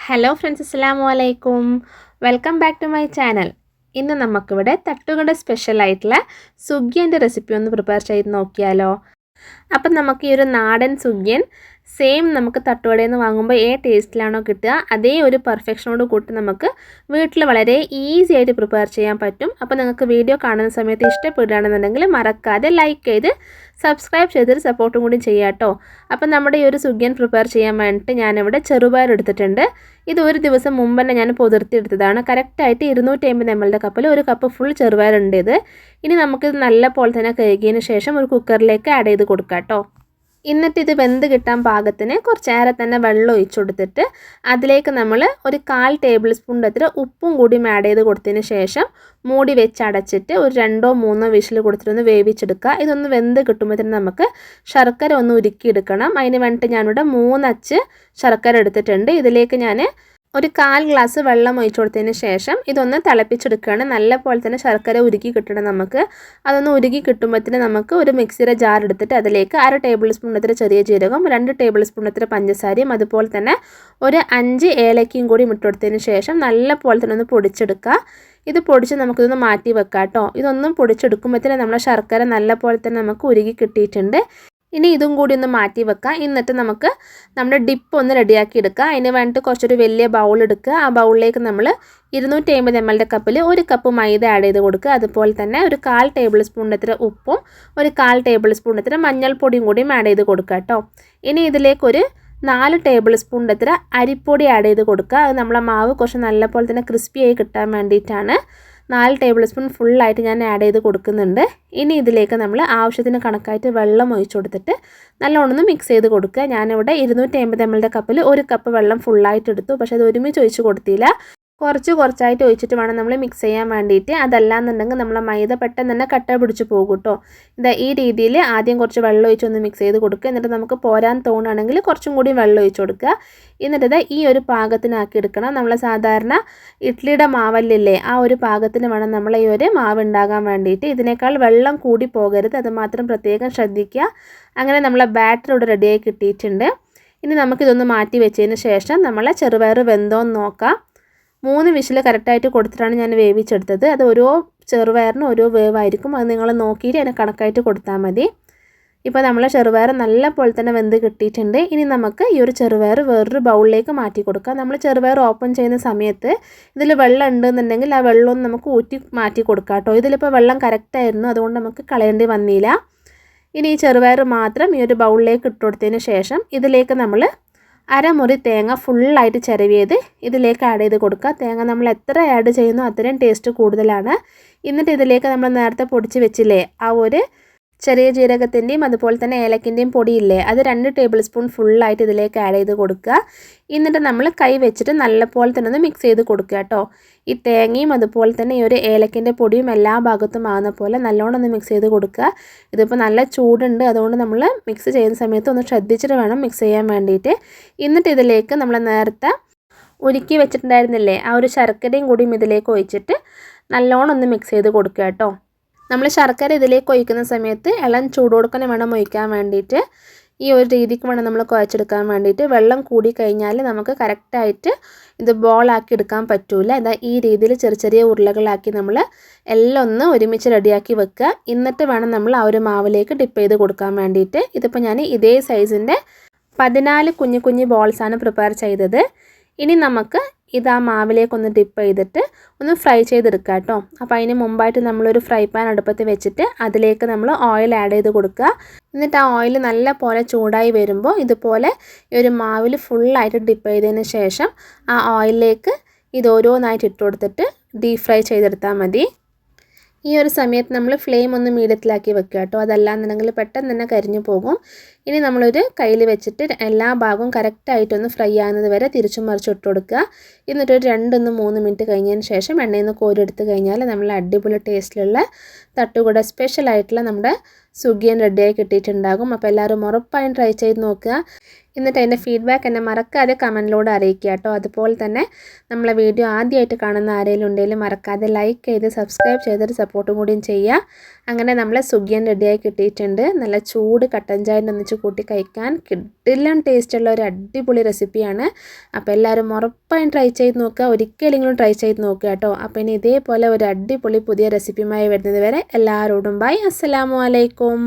Hello friends അസ്സാം വലൈക്കും welcome back to my channel ഇന്ന് നമുക്കിവിടെ തട്ടുകട സ്പെഷ്യൽ ആയിട്ടുള്ള സുഗ്യന്റെ റെസിപ്പി ഒന്ന് പ്രിപ്പയർ ചെയ്ത് നോക്കിയാലോ. അപ്പം നമുക്ക് ഈ ഒരു നാടൻ സുഗ്യൻ സെയിം നമുക്ക് തട്ടുകടയിൽ നിന്ന് വാങ്ങുമ്പോൾ ഏ ടേസ്റ്റിലാണോ കിട്ടുക അതേ ഒരു പെർഫെക്ഷനോട് കൂട്ടി നമുക്ക് വീട്ടിൽ വളരെ ഈസി ആയിട്ട് പ്രിപ്പയർ ചെയ്യാൻ പറ്റും. അപ്പോൾ നിങ്ങൾക്ക് വീഡിയോ കാണുന്ന സമയത്ത് ഇഷ്ടപ്പെടുകയാണെന്നുണ്ടെങ്കിൽ മറക്കാതെ ലൈക്ക് ചെയ്ത് സബ്സ്ക്രൈബ് ചെയ്തൊരു സപ്പോർട്ടും കൂടി ചെയ്യാം കേട്ടോ. അപ്പം നമ്മുടെ ഈ ഒരു സുഗ്യൻ പ്രിപ്പയർ ചെയ്യാൻ വേണ്ടിയിട്ട് ഞാനിവിടെ ചെറുപയർ എടുത്തിട്ടുണ്ട്. ഇത് ഒരു ദിവസം മുമ്പ് തന്നെ ഞാൻ പൊതിർത്തിയെടുത്തതാണ്. കറക്റ്റായിട്ട് ഇരുന്നൂറ്റി അമ്പത് എം എല്ലിന്റെ കപ്പിൽ ഒരു കപ്പ് ഫുൾ ചെറുപയർ ഉണ്ട് ഇത്. ഇനി നമുക്കിത് നല്ല പോലെ തന്നെ കഴുകിയതിന് ശേഷം ഒരു കുക്കറിലേക്ക് ആഡ് ചെയ്ത് കൊടുക്കാം കേട്ടോ. എന്നിട്ട് ഇത് വെന്ത് കിട്ടാൻ പാകത്തിന് കുറച്ചേറെ തന്നെ വെള്ളം ഒഴിച്ചു കൊടുത്തിട്ട് അതിലേക്ക് നമ്മൾ ഒരു കാൽ ടേബിൾ സ്പൂൺ അത്ര ഉപ്പും കൂടി ആഡ് ചെയ്ത് കൊടുത്തതിന് ശേഷം മൂടി വെച്ച് അടച്ചിട്ട് ഒരു രണ്ടോ മൂന്നോ വിഷിൽ കൊടുത്തിട്ടൊന്ന് വേവിച്ചെടുക്കുക. ഇതൊന്ന് വെന്ത് കിട്ടുമ്പോഴത്തേന് നമുക്ക് ശർക്കര ഒന്ന് ഉരുക്കിയെടുക്കണം. അതിന് വേണ്ടിയിട്ട് ഞാനിവിടെ മൂന്നച്ച് ശർക്കര എടുത്തിട്ടുണ്ട്. ഇതിലേക്ക് ഞാൻ ഒരു കാൽ ഗ്ലാസ് വെള്ളം ഒഴിച്ചു കൊടുത്തതിന് ശേഷം ഇതൊന്ന് തിളപ്പിച്ചെടുക്കുകയാണ്. നല്ല പോലെ തന്നെ ശർക്കര ഉരുക്കി കിട്ടണം നമുക്ക്. അതൊന്ന് ഉരുക്കി കിട്ടുമ്പോഴത്തേന് നമുക്ക് ഒരു മിക്സിയുടെ ജാർ എടുത്തിട്ട് അതിലേക്ക് അര ടേബിൾ സ്പൂൺ എത്ര ചെറിയ ജീരകം രണ്ട് ടേബിൾ സ്പൂൺ എത്ര പഞ്ചസാരയും അതുപോലെ തന്നെ ഒരു അഞ്ച് ഏലക്കയും കൂടി ഇട്ടുകൊടുത്തതിന് ശേഷം നല്ല പോലെ തന്നെ ഒന്ന് പൊടിച്ചെടുക്കുക. ഇത് പൊടിച്ച് നമുക്കിതൊന്ന് മാറ്റി വെക്കാം കേട്ടോ ഇതൊന്നും പൊടിച്ചെടുക്കുമ്പോഴത്തേന് നമ്മുടെ ശർക്കര നല്ല പോലെ തന്നെ നമുക്ക് ഉരുകി കിട്ടിയിട്ടുണ്ട്. ഇനി ഇതും കൂടി ഒന്ന് മാറ്റി വെക്കാം. എന്നിട്ട് നമുക്ക് നമ്മുടെ ഡിപ്പ് ഒന്ന് റെഡിയാക്കി എടുക്കുക അതിന് വേണ്ടിയിട്ട് കുറച്ചൊരു വലിയ ബൗൾ എടുക്കുക. ആ ബൗളിലേക്ക് നമ്മൾ ഇരുന്നൂറ്റി അമ്പത് എം എല്ലിന്റെ കപ്പിൽ ഒരു കപ്പ് മൈദ ആഡ് ചെയ്ത് കൊടുക്കുക. അതുപോലെ തന്നെ ഒരു കാൽ ടേബിൾ സ്പൂണിന്റെ അത്ര ഉപ്പും ഒരു കാൽ ടേബിൾ സ്പൂണിന്റെ അത്ര മഞ്ഞൾപ്പൊടിയും കൂടിയും ആഡ് ചെയ്ത് കൊടുക്കുക കേട്ടോ. ഇനി ഇതിലേക്കൊരു നാല് ടേബിൾ സ്പൂണിന്റെ അത്ര അരിപ്പൊടി ആഡ് ചെയ്ത് കൊടുക്കുക. അത് നമ്മളെ മാവ് കുറച്ച് നല്ല പോലെ തന്നെ ക്രിസ്പിയായി കിട്ടാൻ വേണ്ടിയിട്ടാണ് നാല് ടേബിൾ സ്പൂൺ ഫുള്ളായിട്ട് ഞാൻ ആഡ് ചെയ്ത് കൊടുക്കുന്നുണ്ട്. ഇനി ഇതിലേക്ക് നമ്മൾ ആവശ്യത്തിന് കണക്കായിട്ട് വെള്ളം ഒഴിച്ചു കൊടുത്തിട്ട് നല്ലോണം മിക്സ് ചെയ്ത് കൊടുക്കുക. ഞാനിവിടെ ഇരുന്നൂറ്റി അമ്പത് എം എല്ലിന്റെ കപ്പിൽ ഒരു കപ്പ് വെള്ളം ഫുള്ളായിട്ട് എടുത്തു. പക്ഷേ അത് ഒരുമിച്ച് ഒഴിച്ച് കൊടുത്തില്ല. കുറച്ച് കുറച്ചായിട്ട് ഒഴിച്ചിട്ട് വേണം നമ്മൾ മിക്സ് ചെയ്യാൻ വേണ്ടിയിട്ട്. അതല്ലാന്നുണ്ടെങ്കിൽ നമ്മളെ മൈദ പെട്ടെന്ന് തന്നെ കട്ട പിടിച്ച് പോകും കേട്ടോ ഇതാ ഈ രീതിയിൽ ആദ്യം കുറച്ച് വെള്ളം ഒഴിച്ചൊന്ന് മിക്സ് ചെയ്ത് കൊടുക്കുക. എന്നിട്ട് നമുക്ക് പോരാൻ തോന്നുകയാണെങ്കിൽ കുറച്ചും കൂടി വെള്ളം ഒഴിച്ച് കൊടുക്കുക. എന്നിട്ട് ഈ ഒരു പാകത്തിനാക്കി എടുക്കണം. നമ്മൾ സാധാരണ ഇഡ്ഡലിയുടെ മാവല്ലില്ലേ ആ ഒരു പാകത്തിന് വേണം നമ്മൾ ഈ ഒരു മാവ് ഉണ്ടാകാൻ വേണ്ടിയിട്ട്. ഇതിനേക്കാൾ വെള്ളം കൂടി പോകരുത്. അത് മാത്രം പ്രത്യേകം ശ്രദ്ധിക്കുക. അങ്ങനെ നമ്മളെ ബാറ്റർ ഇവിടെ റെഡിയായി കിട്ടിയിട്ടുണ്ട്. ഇനി നമുക്കിതൊന്ന് മാറ്റി വെച്ചതിന് ശേഷം നമ്മളെ ചെറുപയർ വെന്തോന്ന് നോക്കാം. മൂന്ന് വിഷിൽ കറക്റ്റായിട്ട് കൊടുത്തിട്ടാണ് ഞാൻ വേവിച്ചെടുത്തത്. അത് ഓരോ ചെറുപയറിനും ഓരോ വേവായിരിക്കും. അത് നിങ്ങൾ നോക്കിയിട്ട് അതിനെ കണക്കായിട്ട് കൊടുത്താൽ മതി. ഇപ്പോൾ നമ്മൾ ചെറുപയർ നല്ല പോലെ തന്നെ വെന്ത് കിട്ടിയിട്ടുണ്ട്. ഇനി നമുക്ക് ഈ ഒരു ചെറുപയർ വേറൊരു ബൗളിലേക്ക് മാറ്റി കൊടുക്കാം. നമ്മൾ ചെറുപയർ ഓപ്പൺ ചെയ്യുന്ന സമയത്ത് ഇതിൽ വെള്ളം ഉണ്ടെന്നുണ്ടെങ്കിൽ ആ വെള്ളം നമുക്ക് ഊറ്റി മാറ്റി കൊടുക്കാം കേട്ടോ. ഇതിലിപ്പോൾ വെള്ളം കറക്റ്റായിരുന്നു. അതുകൊണ്ട് നമുക്ക് കളയേണ്ടി വന്നില്ല. ഇനി ഈ ചെറുപയർ മാത്രം ഈ ഒരു ബൗളിലേക്ക് ഇട്ട് കൊടുത്തതിന് ശേഷം ഇതിലേക്ക് നമ്മൾ അരമുറി തേങ്ങ ഫുള്ളായിട്ട് ചിരവിയത് ഇതിലേക്ക് ആഡ് ചെയ്ത് കൊടുക്കുക. തേങ്ങ നമ്മൾ എത്ര ആഡ് ചെയ്യുന്നോ അത്രയും ടേസ്റ്റ് കൂടുതലാണ്. എന്നിട്ട് ഇതിലേക്ക് നമ്മൾ നേരത്തെ പൊടിച്ച് വെച്ചില്ലേ ആ ഒരു ചെറിയ ജീരകത്തിന്റെയും അതുപോലെ തന്നെ ഏലക്കിന്റെയും പൊടിയില്ലേ അത് രണ്ട് ടേബിൾ സ്പൂൺ ഫുള്ളായിട്ട് ഇതിലേക്ക് ആഡ് ചെയ്ത് കൊടുക്കുക. എന്നിട്ട് നമ്മൾ കൈ വെച്ചിട്ട് നല്ലപോലെ തന്നെ ഒന്ന് മിക്സ് ചെയ്ത് കൊടുക്കുക കേട്ടോ. ഈ തേങ്ങയും അതുപോലെ തന്നെ ഈ ഒരു ഏലക്കിന്റെ പൊടിയും എല്ലാ ഭാഗത്തും ആകുന്ന പോലെ നല്ലോണം ഒന്ന് മിക്സ് ചെയ്ത് കൊടുക്കുക. ഇതിപ്പോൾ നല്ല ചൂടുണ്ട് അതുകൊണ്ട് നമ്മൾ മിക്സ് ചെയ്യുന്ന സമയത്ത് ഒന്ന് ശ്രദ്ധിച്ചിട്ട് വേണം മിക്സ് ചെയ്യാൻ വേണ്ടിയിട്ട്. എന്നിട്ട് ഇതിലേക്ക് നമ്മൾ നേരത്തെ ഉരുക്കി വെച്ചിട്ടുണ്ടായിരുന്നില്ലേ ആ ഒരു ശർക്കരയും കൂടിയും ഇതിലേക്ക് ഒഴിച്ചിട്ട് നല്ലോണം ഒന്ന് മിക്സ് ചെയ്ത് കൊടുക്കുക കേട്ടോ. നമ്മൾ ശർക്കര ഇതിലേക്ക് ഒഴിക്കുന്ന സമയത്ത് ഇളം ചൂടോടുക്കനെ വേണം ഒഴിക്കാൻ വേണ്ടിയിട്ട്. ഈ ഒരു രീതിക്ക് വേണം നമ്മൾ കുഴച്ചെടുക്കാൻ വേണ്ടിയിട്ട്. വെള്ളം കൂടി കഴിഞ്ഞാൽ നമുക്ക് കറക്റ്റായിട്ട് ഇത് ബോളാക്കി എടുക്കാൻ പറ്റൂല. ഇതാ ഈ രീതിയിൽ ചെറിയ ചെറിയ ഉരുളകളാക്കി നമ്മൾ എല്ലാം ഒന്ന് ഒരുമിച്ച് റെഡിയാക്കി വെക്കുക. എന്നിട്ട് വേണം നമ്മൾ ആ ഒരു മാവിലേക്ക് ഡിപ്പ് ചെയ്ത് കൊടുക്കാൻ വേണ്ടിയിട്ട്. ഇതിപ്പോൾ ഞാൻ ഇതേ സൈസിന്റെ പതിനാല് കുഞ്ഞു കുഞ്ഞു ബോൾസാണ് പ്രിപ്പയർ ചെയ്തത്. ഇനി നമുക്ക് ഇത് ആ മാവിലേക്കൊന്ന് ഡിപ്പ് ചെയ്തിട്ട് ഒന്ന് ഫ്രൈ ചെയ്തെടുക്കുക കേട്ടോ അപ്പോൾ അതിന് മുമ്പായിട്ട് നമ്മളൊരു ഫ്രൈ പാൻ അടുപ്പത്ത് വെച്ചിട്ട് അതിലേക്ക് നമ്മൾ ഓയിൽ ആഡ് ചെയ്ത് കൊടുക്കുക. എന്നിട്ട് ആ ഓയിൽ നല്ല പോലെ ചൂടായി വരുമ്പോൾ ഇതുപോലെ ഈ ഒരു മാവിൽ ഫുള്ളായിട്ട് ഡിപ്പ് ചെയ്തതിന് ശേഷം ആ ഓയിലിലേക്ക് ഇത് ഓരോന്നായിട്ട് ഇട്ട് കൊടുത്തിട്ട് ഡീപ് ഫ്രൈ ചെയ്തെടുത്താൽ മതി. ഈ ഒരു സമയത്ത് നമ്മൾ ഫ്ലെയിം ഒന്ന് മീഡിയത്തിലാക്കി വെക്കുക കേട്ടോ. അതല്ലാന്നുണ്ടെങ്കിൽ പെട്ടെന്ന് തന്നെ കരിഞ്ഞു പോകും. ഇനി നമ്മളൊരു കയ്യിൽ വെച്ചിട്ട് എല്ലാ ഭാഗവും കറക്റ്റായിട്ടൊന്ന് ഫ്രൈ ആകുന്നത് വരെ തിരിച്ചും മറിച്ച് ഇട്ട് കൊടുക്കുക. എന്നിട്ടൊരു രണ്ടൊന്ന് മൂന്ന് മിനിറ്റ് കഴിഞ്ഞതിന് ശേഷം എണ്ണയിൽ നിന്ന് കോരിയെടുത്ത് കഴിഞ്ഞാൽ നമ്മൾ അടിപൊളി ടേസ്റ്റിലുള്ള തട്ടുകൂടെ സ്പെഷ്യലായിട്ടുള്ള നമ്മുടെ സുഗിയൻ റെഡിയായി കിട്ടിയിട്ടുണ്ടാകും. അപ്പോൾ എല്ലാവരും ഉറപ്പായും ട്രൈ ചെയ്ത് നോക്കുക. എന്നിട്ട് അതിന്റെ ഫീഡ്ബാക്ക് എന്നെ മറക്കാതെ കമന്റിലൂടെ അറിയിക്കുക കേട്ടോ. അതുപോലെ തന്നെ നമ്മളെ വീഡിയോ ആദ്യമായിട്ട് കാണുന്ന ആരെങ്കിലും ഉണ്ടെങ്കിൽ മറക്കാതെ ലൈക്ക് ചെയ്ത് സബ്സ്ക്രൈബ് ചെയ്തൊരു സപ്പോർട്ടും കൂടിയും ചെയ്യുക. അങ്ങനെ നമ്മളെ സുഖിയൻ റെഡിയായി കിട്ടിയിട്ടുണ്ട്. നല്ല ചൂട് കട്ടൻ ചായന്റെ ഒന്നിച്ച് കൂട്ടി കഴിക്കാൻ കിഡിലും ടേസ്റ്റുള്ള ഒരു അടിപൊളി റെസിപ്പിയാണ് അപ്പോൾ എല്ലാവരും ഉറപ്പായും ട്രൈ ചെയ്ത് നോക്കുക. ഒരിക്കലെങ്കിലും ട്രൈ ചെയ്ത് നോക്കുക കേട്ടോ. അപ്പോൾ ഇനി ഇതേപോലെ ഒരു അടിപൊളി പുതിയ റെസിപ്പിയുമായി വരുന്നത് വരെ എല്ലാവരോടും ബൈ അസ്സലാമു അലൈക്കും.